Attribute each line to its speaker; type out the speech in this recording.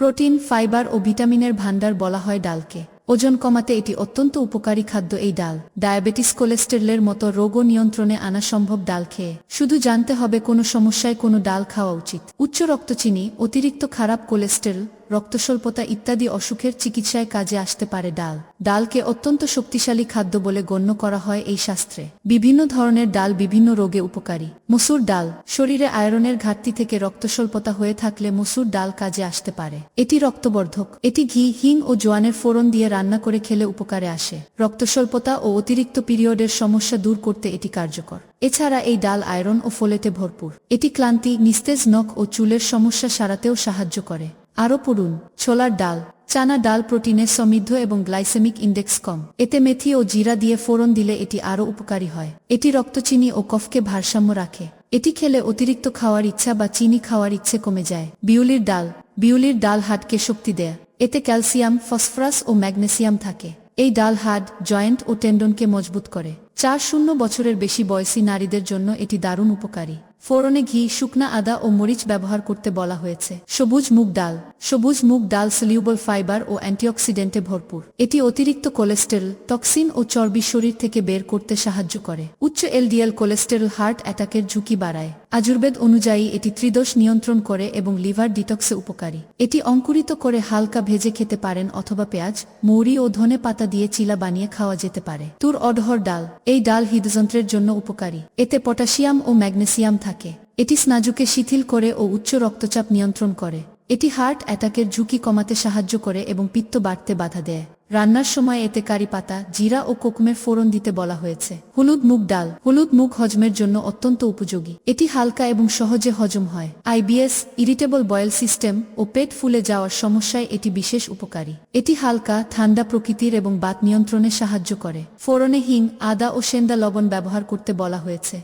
Speaker 1: Protein, fibre ও ভিটামিনের ভান্ডার বলা হয় ডালকে। ওজন কমাতে এটি অত্যন্ত উপকারী খাদ্য এই ডাল। ডায়াবেটিস কোলেস্টেরলের মতো রোগও নিয়ন্ত্রণে আনা সম্ভব ডাল খেয়ে। শুধু জানতে হবে কোনো সমস্যায় কোনো ডাল খাওয়া উচিত। উচ্চ রক্তচিনি, অতিরিক্ত খারাপ কোলেস্টেরল রক্তস্বল্পতা ইত্যাদি অসুখের চিকিৎসায় কাজে আসতে পারে ডাল। ডালকে অত্যন্ত শক্তিশালী খাদ্য বলে গণ্য করা হয় এই শাস্ত্রে। বিভিন্ন ধরনের ডাল বিভিন্ন রোগে উপকারী। মসুর ডাল শরীরে আয়রনের ঘাটতি থেকে রক্তস্বল্পতা হয়ে থাকলে মসুর ডাল কাজে আসতে পারে। এটি রক্তবর্ধক। এটি ঘি, হিং ও জোয়ানের ফোড়ন দিয়ে রান্না করে খেলে উপকারে আসে। রক্তস্বল্পতা ও অতিরিক্ত পিরিয়ডের সমস্যা দূর করতে এটি কার্যকর। এছাড়া এই ডাল আয়রন ও ফোলেতে ভরপুর। এটি ক্লান্তি, নিস্তেজ নখ ও চুলের সমস্যা সারাতেও সাহায্য করে। আরও পড়ুন, ছোলার ডাল, চানা ডাল প্রোটিনে সমৃদ্ধ এবং গ্লাইসেমিক ইন্ডেক্স কম। এতে মেথি ও জিরা দিয়ে ফোড়ন দিলে এটি আরও উপকারী হয়। এটি রক্তচিনি ও কফকে ভারসাম্য রাখে। এটি খেলে অতিরিক্ত খাওয়ার ইচ্ছা বা চিনি খাওয়ার ইচ্ছে কমে যায়। বিউলির ডাল বিউলির ডাল হাটকে শক্তি দেয়। এতে ক্যালসিয়াম, ফসফরাস ও ম্যাগনেসিয়াম থাকে। এই ডাল হাড, জয়েন্ট ও টেন্ডনকে মজবুত করে। চার শূন্য বছরের বেশি বয়সী নারীদের জন্য এটি দারুণ উপকারী। ফোড়নে ঘি, শুকনা আদা ও মরিচ ব্যবহার করতে বলা হয়েছে। সবুজ মুগ ডাল। সবুজ মুগ ডাল সলিউবল ফাইবার ও অ্যান্টিঅক্সিডেন্টে ভরপুর। এটি অতিরিক্ত কোলেস্টেরল টক্সিন ও চর্বি শরীর থেকে বের করতে সাহায্য করে। উচ্চ এলডিএল কোলেস্টেরল হার্ট অ্যাটাকের ঝুঁকি বাড়ায়। আজুর্বেদ অনুযায়ী এটি ত্রিদোষ নিয়ন্ত্রণ করে এবং লিভার ডিটক্সে উপকারী। এটি অঙ্কুরিত করে হালকা ভেজে খেতে পারেন অথবা পেঁয়াজ, মৌরি ও ধনে পাতা দিয়ে চিলা বানিয়ে খাওয়া যেতে পারে। তুর অডহর ডাল, এই ডাল হৃদযন্ত্রের জন্য উপকারী। এতে পটাশিয়াম ও ম্যাগনেসিয়াম থাকে। এটি স্নাজুকে শিথিল করে ও উচ্চ রক্তচাপ নিয়ন্ত্রণ করে। এটি হার্ট অ্যাটাকের ঝুঁকি কমাতে সাহায্য করে এবং পিত্ত বাড়তে বাধা দেয়। রান্নার সময় এতে কারি পাতা, জিরা ও কোকুমের ফোড়ন দিতে বলা হয়েছে। হলুদ মুগ ডাল, হলুদ মুগ হজমের জন্য অত্যন্ত উপযোগী। এটি হালকা এবং সহজে হজম হয়। আইবিএস, ইরিটেবল বয়েল সিস্টেম ও পেট ফুলে যাওয়ার সমস্যায় এটি বিশেষ উপকারী। এটি হালকা, ঠান্ডা প্রকৃতির এবং বাত নিয়ন্ত্রণে সাহায্য করে। ফোড়নে হিং, আদা ও সেন্দা লবণ ব্যবহার করতে বলা হয়েছে।